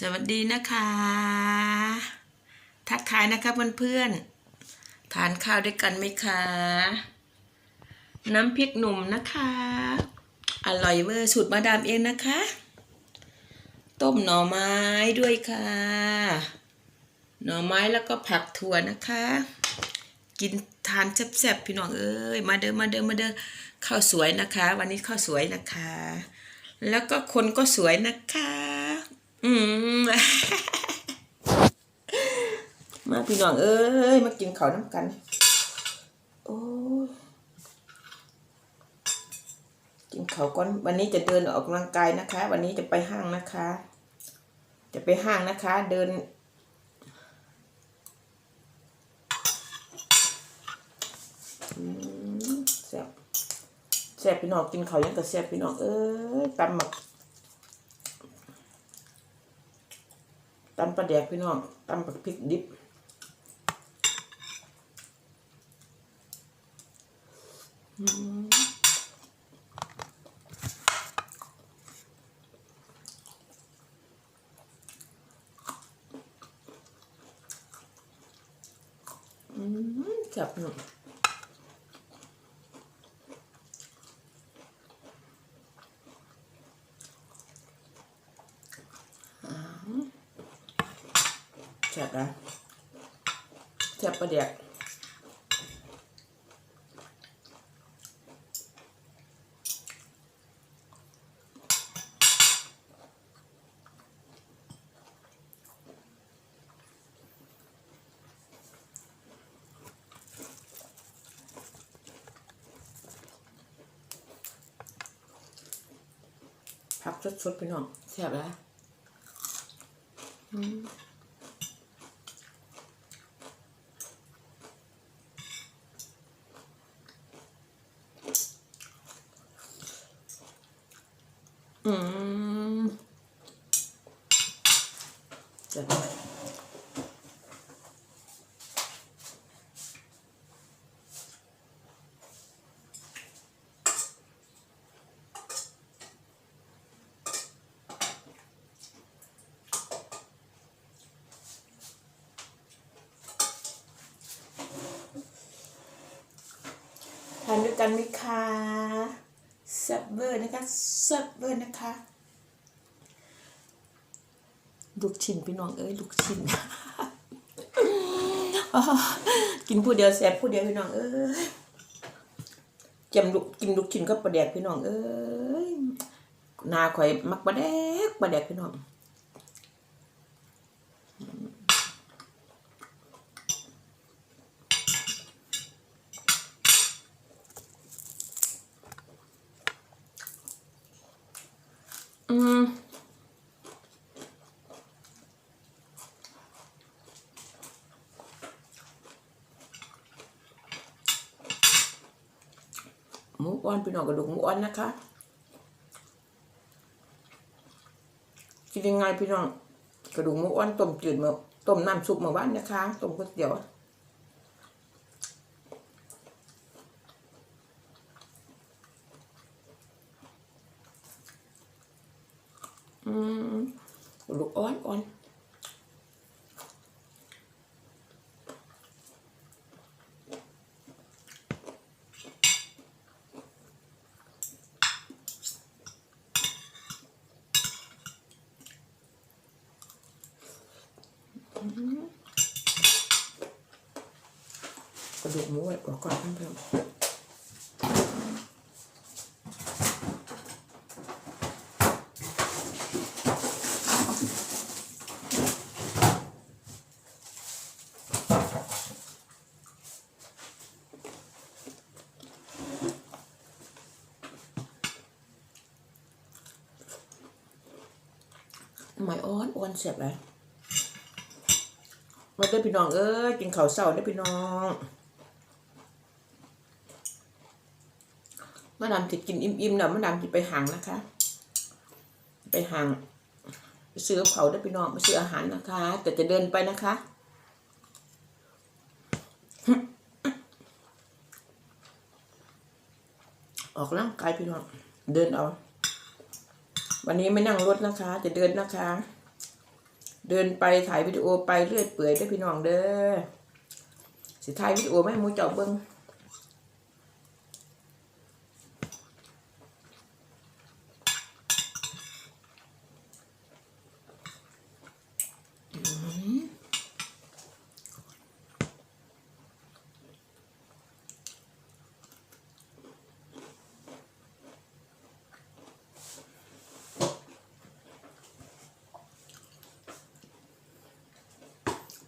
สวัสดีนะคะ ทักทายนะคะเพื่อนๆทานข้าวด้วยกันไหมคะ น้ำพริกหนุ่มนะคะ อร่อยเวอร์สูตรมาดามเองนะคะ ต้มหน่อไม้ด้วยค่ะ หน่อไม้แล้วก็ผักถั่วนะคะ กินทานแซ่บๆพี่น้องเอ้ยมาเด้อมาเด้อมาเด้อข้าวสวยนะคะ วันนี้ข้าวสวยนะคะ แล้วก็คนก็สวยนะคะ อืมมาพี่น้องเอ้ยมากินข้าวน้ำกัน โอ้กินข้าวก่อนวันนี้จะเดินออกกำลังกายนะคะ วันนี้จะไปห้างนะคะ จะไปห้างนะคะ เดิน แซ่บแซ่บพี่น้องกินข้าวยังกับแซ่บพี่น้องเอ้ยตำหมัก ตำปลาแดกพี่น้องตำปักพริกดิบอืมอืมแซ่บพี่น้อง แซ่บนะ แดกผักสดๆพี่น้องแซ่บนะอืานด้วยกันไหมคะแซ่บเวอร์นะคะแซ่บเวอร์นะคะลูกชิ้นพี่น้องเอ้ยลูกชิ้นกินผู้เดียวแซ่บผู้เดียวพี่น้องเอ้ยจำลูกกินลูกชิ้นก็ประแดกพี่น้องเอ้ยนาข่อยมักประแดกประแดกพี่น้อง อืมหมูอ้อนพี่น้องกระดูกหมูอ้อนนะคะกินยังไงพี่น้องกระดูกหมูอ้อนต้มจืดมาต้มน้ำซุปมาบ้านนะคะต้มก๋วยเตี๋ยวอืมกระดูกอ้อนอ่อน กระดูกหมูไว้ก่อนก่อนเพื่อนทำไมอ้อนอ้อนเสียบเลย มาได้อพี่น้องเอ้ยกินข้าวเช้าได้อพี่น้องมาดามติดกินอิ่มๆแล้วมาดามติดไปห่างนะคะ ไปห่างซื้อเขาได้พี่น้องไปซื้ออาหารนะคะ แต่จะเดินไปนะคะ ออกร่างกายพี่น้องเดินเอา วันนี้ไม่นั่งรถนะคะ จะเดินนะคะ เดินไปถ่ายวิดีโอไปเรื่อยเปื่อยได้พี่น้องเด้อสิถ่ายวิดีโอไม่ให้หมูเจ้าเบิ้ง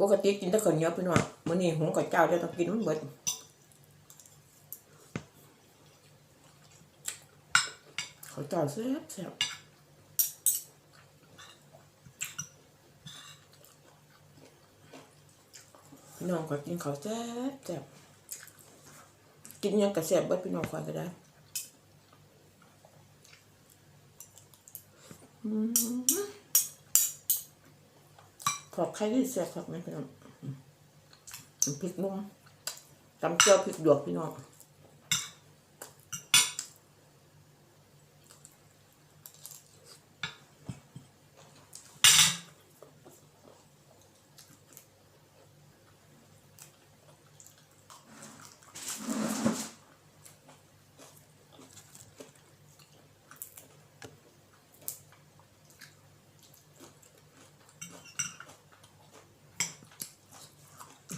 ปกติกินแต่ข้าวเหนียวพี่น้องมื้อนี้หุงข้าวเจ้าจะต้องกินมันเบิดข้าวเจ้าแซ่บแซ่บพี่น้องก็กินข้าวแซ่บแซ่บกินยังกระแซ่บเบิดพี่น้องคอยก็ได้อืม ขอบใครที่แซ่บครับแม่พี่น้องพริกนุ่มตำเจียวพริกหยวกพี่น้อง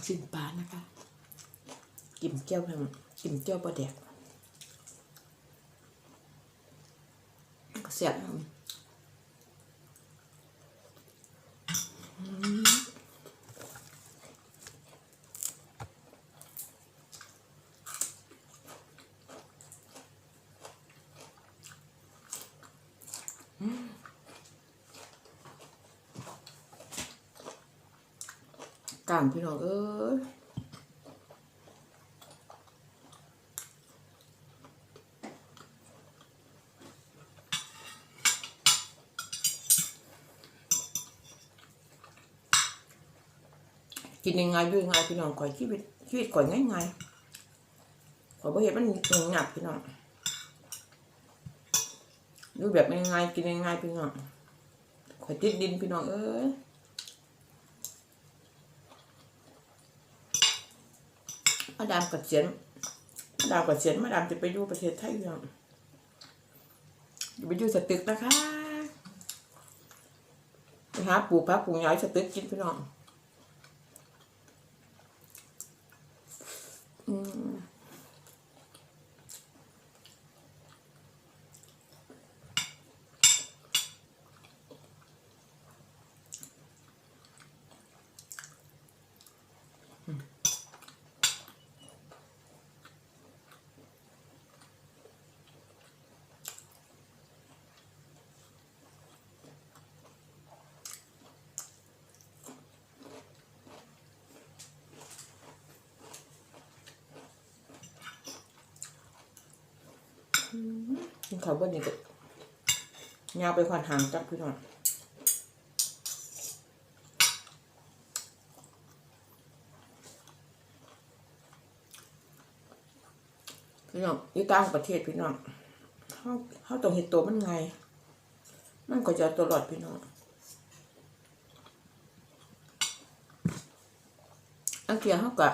ชิ้นปลานะคะ กิมเจียวทางกิมเจียวปลาแดกก็เสียบอืมกลามพี่น้องเอ้ย กินยังไงด้วยยังไงพี่น้องข่อยชีวิตชีวิตข่อยง่ายง่ายข่อยบ่เห็นมันหนักพี่น้องดูแบบง่ายๆกินง่ายๆพี่น้องข่อยติดดินพี่น้องเอ้ยมาดามกับเสียนมาดามกับเสียนมาดามจะไปอยู่ประเทศไทยพี่น้องอย่าไปอยู่สตึกนะคะไปหาปลูกพักปลูกย้ายสตึกกินพี่น้อง hum กินข้าวบนนี่ก็ยาวไปขวานหางจับพี่น้องพี่น้องอยู่ต่างประเทศพี่น้องเขาเขาต้องเห็นตัวมันไง มันก็จะตัวรอดพี่น้องอันเกียเขากะ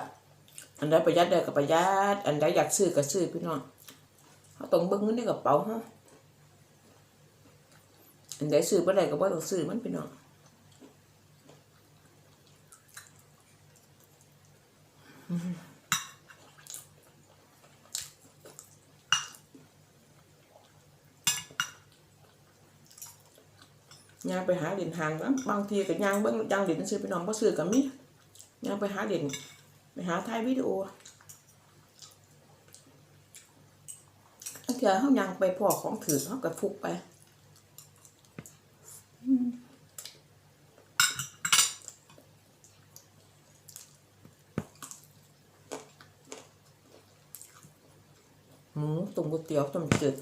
อันใดประหยัดได้ก็ประหยัด อันใดอยากซื้อก็ซื้อพี่น้อง ต้องเบิ่งเงินในกระเป๋าฮะอันใดซื้อบ่ได้ก็บ่ต้องซื้อมันพี่น้องย่างไปหาเหรียญหางบ้างบางทีก็ย่างเบิ่งย่างเหรียญซื้อพี่น้องบ่ซื้อก็มีย่างไปหาเหรียญไปหาถ่ายวิดีโอ ถ้า เทือเขายังไปพอของถือเขาก็ฟุกไปหมูตุ๋มก๋วยเตี๋ยวต้มจืด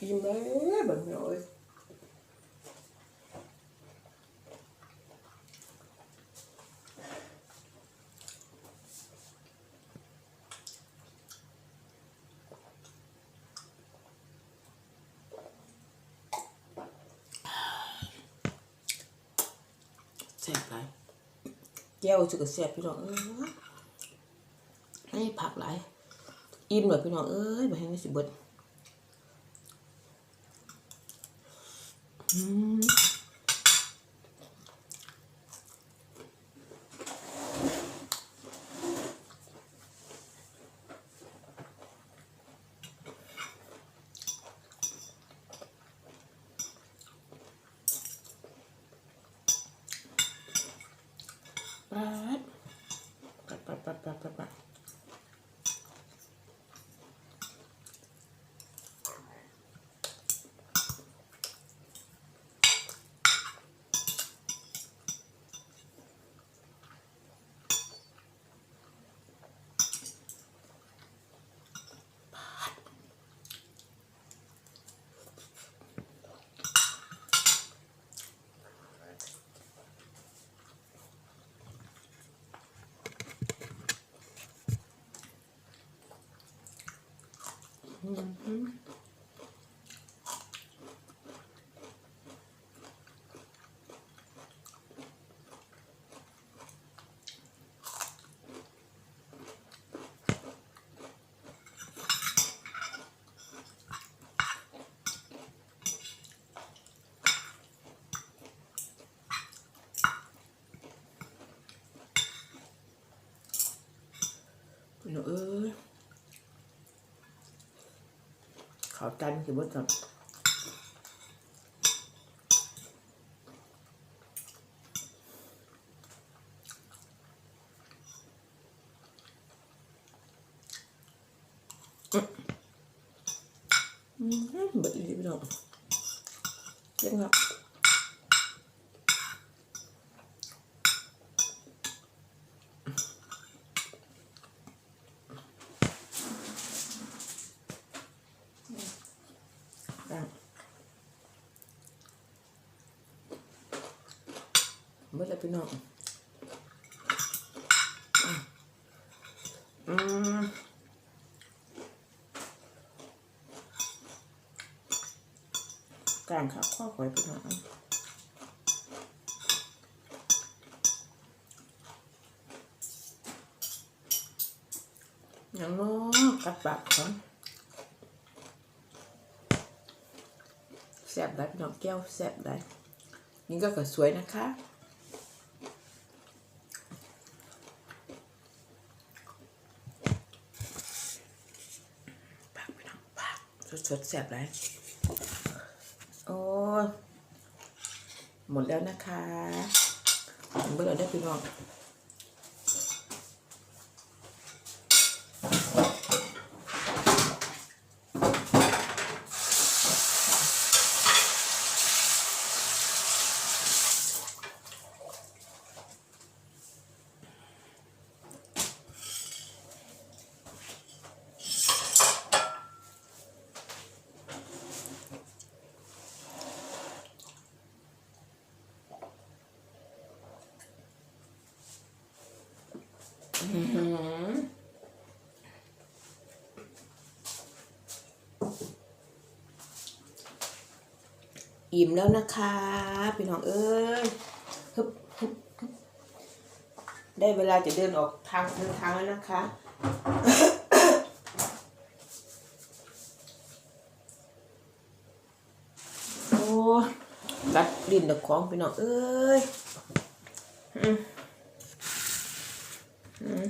อิ่มเลยแบบนี้เลยแซ่บไรแก้วจะกระแซ่บพี่น้องเอ้ยนี่ผักหลายอิ่มเลยพี่น้องเอ้ยมาให้นี่สิเบิด อืมปัดปัดปัดปัดปัดปัดปัด พี่น้องเอ้ยขาจันทร์คือว่าจับอืมเบิดอีกพี่น้องเยังครับอะเบิดแล้ว พี่น้องอืมกลางขาข้อหอยพี่น้องอย่างน้อกัดปากก่อนแซ่บได้พี่น้องแก้วแซ่บได้นี่ก็ก็สวยนะคะ ผักพี่น้องผัก สดแสบแล้วโอ้หมดแล้วนะคะเบื่อได้อพี่น้องอื้อหือ อิ่มแล้วนะคะพี่น้องเอ้ยฮึบฮึบได้เวลาจะเดินออกทางเดินทางแล้วนะคะ โอ้กัดลิ้นตะของพี่น้องเอ้ยอืมอืม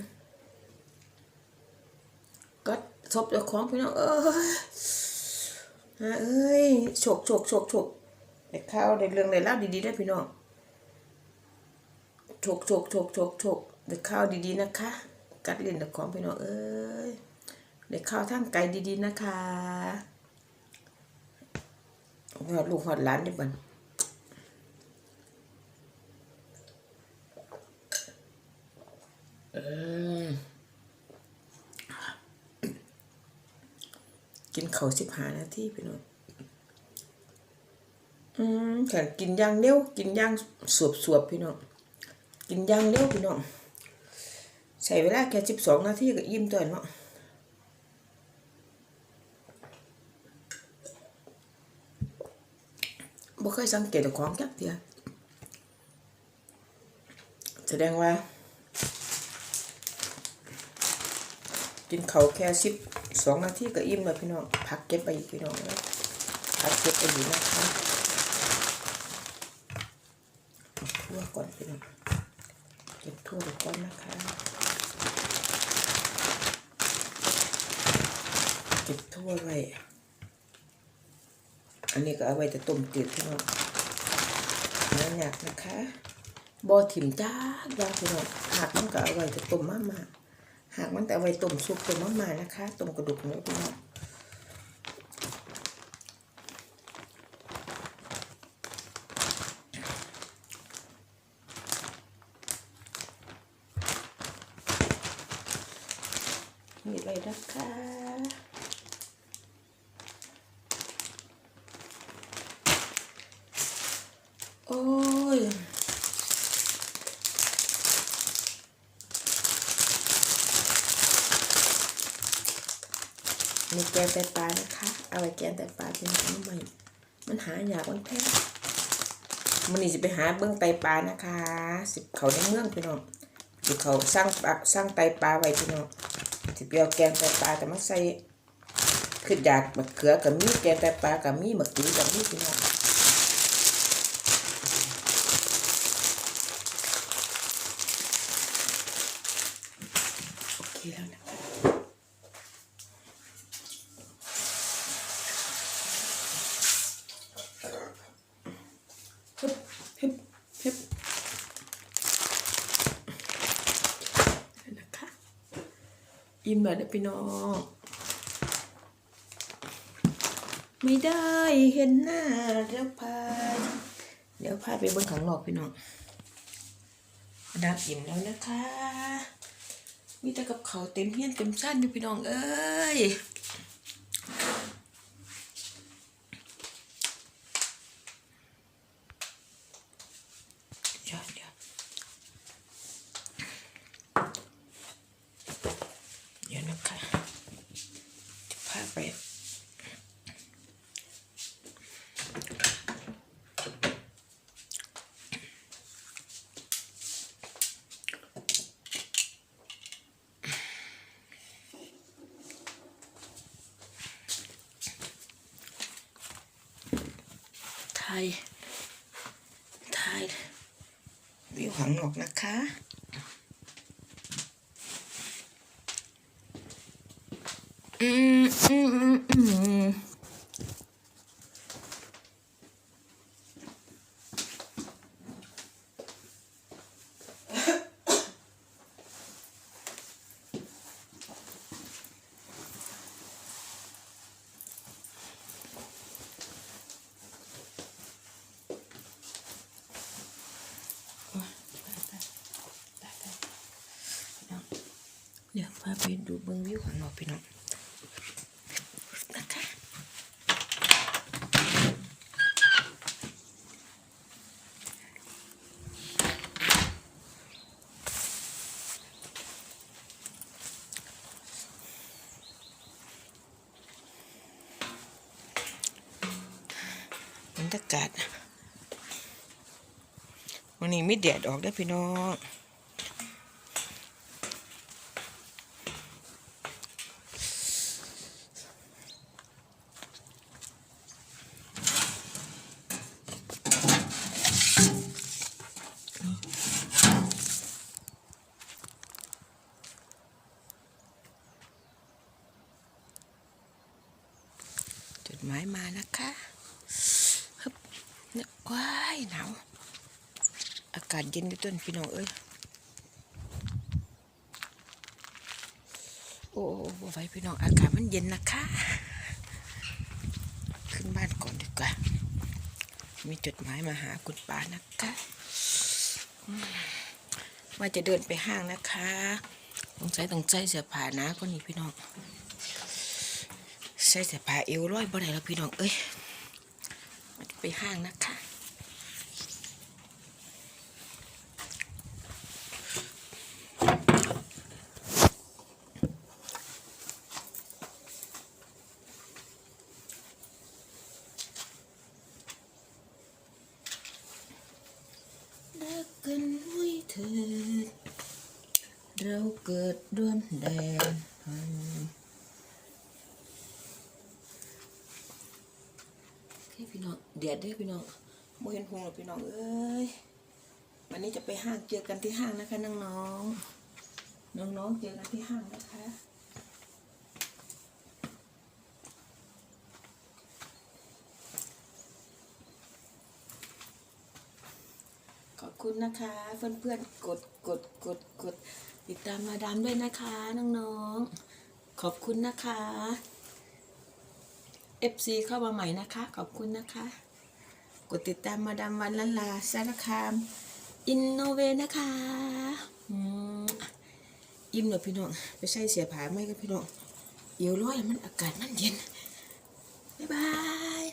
กัดซบตะของพี่น้องเอ้ยฮะเอ้ยโฉกโฉกโฉกโฉก ได้ข้าวได้เรื่องได้เล่าดีๆได้พี่น้องโฉกโฉกโฉกโฉกโฉกได้ข้าวดีๆนะคะ กัดเลิ้นตะของพี่น้องเอ้ยได้ข้าวทั้งไก่ดีๆนะคะหอดลูกหอดหลานได้บันเออกินเขาสิบหานาทีพี่น้อง อืมแข่กินย่างเร็วกินย่างสวบสวบพี่น้องกินย่างเร็วพี่น้องใช้เวลาแค่สิบสองนาทีก็อิ่มตัวเนาะบ่เคยสังเกตของจักเดียแสดงว่า กินเขาแค่สิบสองนาทีก็อิ่มแล้วพี่น้องพักเก็บไปอีกพี่น้องพักเก็บไปอยู่นะคะทั่ว ก่อนพี่น้องเก็บทั่วก่อนนะคะเก็บทั่วไว้อันนี้ก็เอาไว้จะต้มจืดพี่น้องน้ำหยักนะคะบอถิ่มจ้าดาพี่น้องหากมันก็เอาไว้จะต้มมากมาหากมันแต่เอาไว้ต้มซุปต้มมะม่านะคะต้มกระดูกเนื้อพี่น้อง นี่เลยนะคะ โอ้ย มีแกงไตปลานะคะ เอาไว้แกงไตปลาเป็นของใหม่มันหาอยากมันแพงมันนี่จะไปหาเบื้องไตปลานะคะ สิบเขาในเมืองพี่น้องสิเขาสร้างปลาสร้างไตปลาไว้พี่น้อง สิเปียวแกงไตปลาจะมาใส่คืออยากมะเขือกับมีแกงไตปลากับมีมะกรูดกับมีพี่น้องโอเคแล้วนะคะ ฮึบฮึบฮึบนะคะ ยิ้มแบบเด้อพี่น้องไม่ได้เห็นหน้าเดี๋ยวพาเดี๋ยวพาไปเบิ่งข้างนอกพี่น้องดับยิ้มแล้วนะคะ มีแต่กับเขาเต็มเฮี้ยนเต็มชั้นอยู่พี่น้องเอ้ย เดี๋ยวเดี๋ยวเดี๋ยวนะคะจะพาไป ไทยไทยวิวหางนอกนะคะอืมอืมอืม เดี๋ยวพาไปดูเบื้องวิวข้างนอกพี่น้องนะคะบรรยากาศวันนี้ไม่แดดออกได้พี่น้อง จดหมายมา นะคะฮึบเนี่ยว้ายหนาว อากาศเย็นด้วยต้นพี่น้องเอ้ย โอ้บ่ไหวพี่น้องอากาศมันเย็นนะคะ ขึ้นบ้านก่อนดีกว่า มีจดหมายมาหาคุณป้านะคะมว่าจะเดินไปห้างนะคะต้องใส่ต้องใส่เสื้อผ้านะก็นี่พี่น้อง ใส่เสื้อผ้าเอวร้อยบ่ได้แล้วพี่น้องเอ้ยไปห้างนะคะ เลิกกันไว้เถิดเราเกิดร่วมแดนให้พี่น้องเดียดได้อพี่น้องโมเห็นหงหรอกพี่น้องเอ้ย วันนี้จะ ไปห้างเจอกันที่ห้างนะคะน้องๆน้องๆเจอกันที่ห้างนะคะขอบคุณนะคะเพื่อนๆกดกดกดกดติดตามมาดามด้วยนะคะน้องๆขอบคุณนะคะ FC เข้ามาใหม่นะคะ ขอบคุณนะคะ กดติดตามมาดามวันลันลาสารคาม อินโนเวนะคะอิ่มหน่อยพี่น้อง ไปใช้เสียผาไม่กับพี่น้องเดี๋ยวร้อยมันอากาศมันเย็น บ๊ายบาย